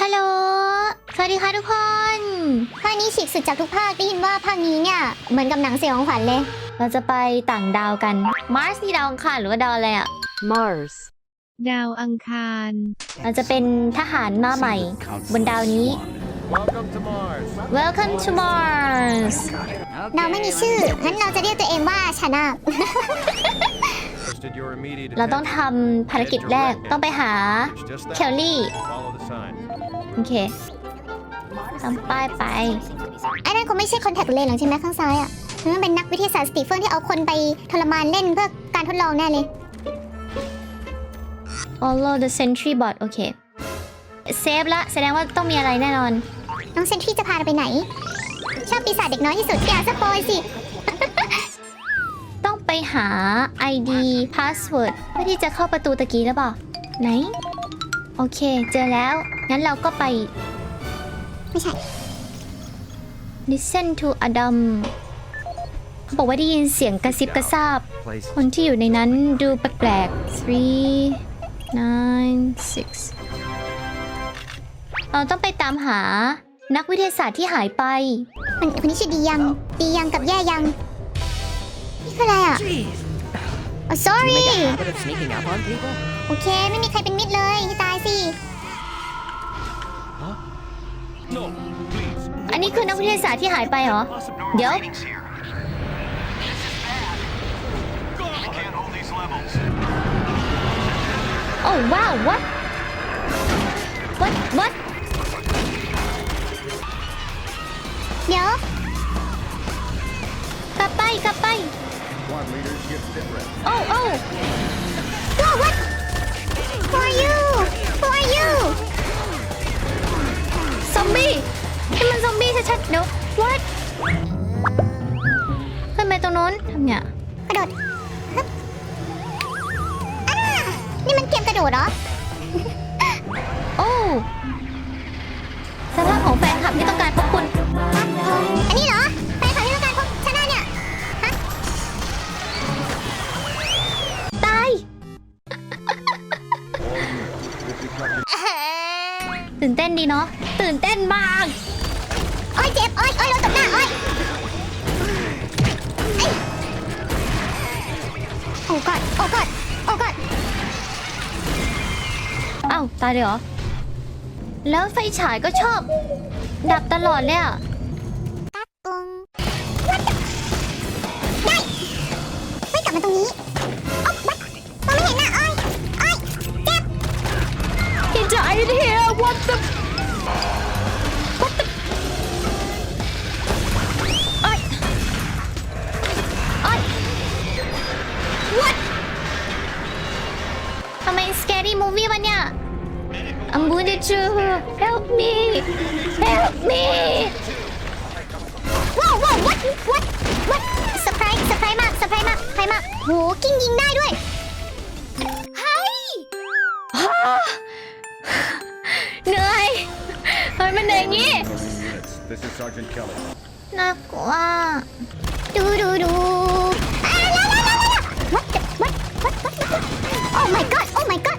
ฮัลโหล สวัสดีค่ะทุกคน ภาคนี้ฉีกสุดจากทุกภาค ได้ยินว่าภาคนี้เนี่ย เหมือนกับหนังเสียองขวัญเลย เราจะไปต่างดาวกัน มาร์สนดาวอังคารหรือว่าดาวอะไรอะ Mars ดาวอังคาร เราจะเป็นทหารมาใหม่ บนดาวนี้ Welcome to Mars เราไม่มีชื่อฉันเราจะเรียกตัวเองว่าชนะ เราต้องทำภารกิจแรกต้องไปหาเคลลี่โอเคตางป้ายไปไอ้นั่นคงไม่ใช่คอนแทคเลนหรอกใช่ไหมข้างซ้ายอะมันเป็นนักวิทยาศาสตร์สตีเฟนที่เอาคนไปทรมานเล่นเพื่อการทดลองแน่เลย Follow the sentry bot โอเคเซฟละแสดงว่าต้องมีอะไรแน่นอน น้องเซนทรีจะพาเราไปไหน ชอบปีศาจเด็กน้อยที่สุดอย่าสปอยสิ ไปหา ID password เพื่อที่จะเข้าประตูตะกี้หรือเปล่า ไหน โอเค เจอแล้ว งั้นเราก็ไป ไม่ใช่ listen to Adam เขาบอกว่าได้ยินเสียงกระซิบกระซาบ คนที่อยู่ในนั้นดูแปลกๆ three nine six เราต้องไปตามหานักวิทยาศาสตร์ที่หายไป มันคนนี้ชื่อดียัง ดียังกับแย่ยัง นี่คืออะไรอะ oh, sorry โอเค ไม่มีใครเป็นมิตรเลยตายสิ อันนี้คือนักวิทยาศาสตร์ที่หายไปเหรอ เดี๋ยว โอ้ว้าว what what what เดี๋ยว Oh, oh! No, what? Who are you? Who are you? ซอมบี้นี่มันซอมบี้ชัดๆเดี๋ยว what ขึ้นไปตรงนู้นทำเนี่ยกระโดดอ่นี่มันเกมกระโดดเหรอ โอ้สภาพของแฟนคลับที่ต้องการพบคุณ ตื่นเต้นดีเนาะตื่นเต้นมากโอ้ยเจ็บโอ้ยโอ้ยโดนตบหน้าโอ้ยโอ้กัดโอ้กัดโอ้กัดเอ้าตายเลยเหรอ แล้วไฟฉายก็ชอบ ดับตลอดเลยอะ I'm wounded too. Help me! Help me! Whoa, whoa, what, what, what? สไปร์สไปร์มากสไปร์มากสไปร์มากโหกิ้งยิงได้ด้วยเฮ้ยเหนื่อยเฮ้ยมันเหนื่อยอย่างงี้ ah. This is Sergeant Kelly. น่ากลัวดูดูดูอ้าวลาลาลาลา ah, what the what what what what? oh my god oh my god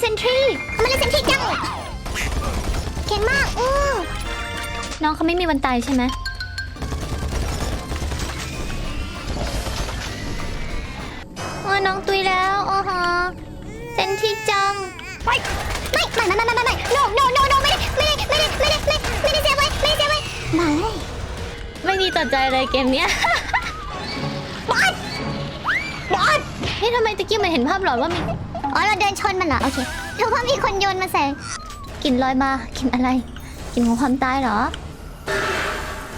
เซนทรีมันเลยเซนทรีจังเก่งมากอือน้องเขาไม่มีวันตายใช่ไหมโอ้น้องตุยแล้วโอ้โหเซนทรีจังไม่ไม่ไม่ไม่ไม่ไม่ no no no no ไม่ได้ไม่ได้ไม่ได้ไม่ได้ไม่ได้ไม่ได้เซฟไว้ไม่ได้เซฟไว้ไม่ไม่ดีต่อใจเไยเกมเนี้ยบอสบอสเฮ้ยทำไมตะกี้มันเห็นภาพหลอนว่ามี อ๋อเราเดินชนมันเหรอโอเคหรือว่ามีคนโยนมาใส่กลิ่นลอยมากลิ่นอะไรกลิ่นของความตายเหรอ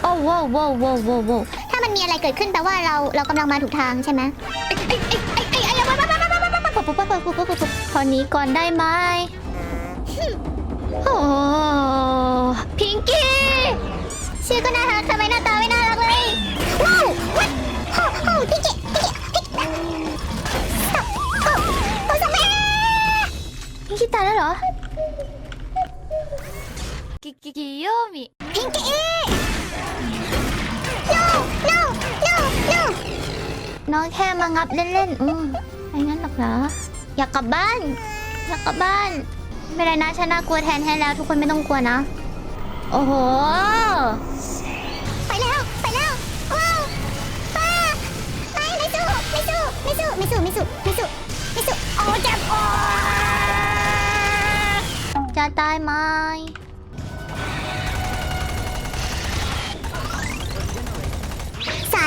โอ้โว้โว้โวโว้โวถ้ามันมีอะไรเกิดขึ้นแปลว่าเราเรากำลังมาถูกทางใช่ไหมพอนี้ก่อนได้ไหมโอ้พิงกี้ชื่อก็น่ารักทำไมหน้าตาไม่น่ารัก 味ピンキーน้องแค่มางับเล่นๆ อืมไม่งั้นหรอกเหรอ อยากกลับบ้าน อยากกลับบ้าน ไม่ไรนะฉันน่ากลัวแทนให้แล้ว ทุกคนไม่ต้องกลัวนะ โอ้โห ไปแล้ว ไปแล้ว ว้าวป้าไม่ไม่สู้ไม่สู้ไม่สู้ไม่สู้ไม่สู้ไม่สู้ไม่สู้โอ้เจ็บโอ้จะตายไหม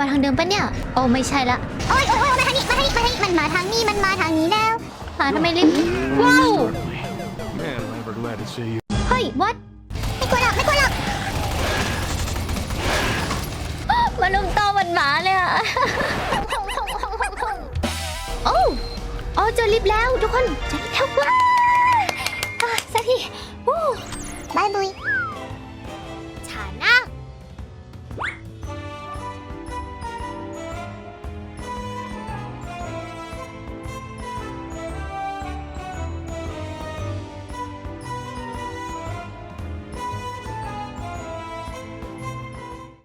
มาทางเดิมปะเนี่ยโอ้ไม่ใช่ละโอ้ยโอ้ยมาทางนี้มาทางนี้มาทางนี้มันมาทางนี้มันมาทางนี้แล้วมาทำไมรีบว้าวเฮ้ย what ไม่กลัวหรอกไม่กลัวหรอกมาลุมตอมันหมาเลยอะ โอ้โอ้เจอลิฟต์แล้วทุกคนเจอลิฟต์แล้วว้าวอ่สักทีวู้บายบุย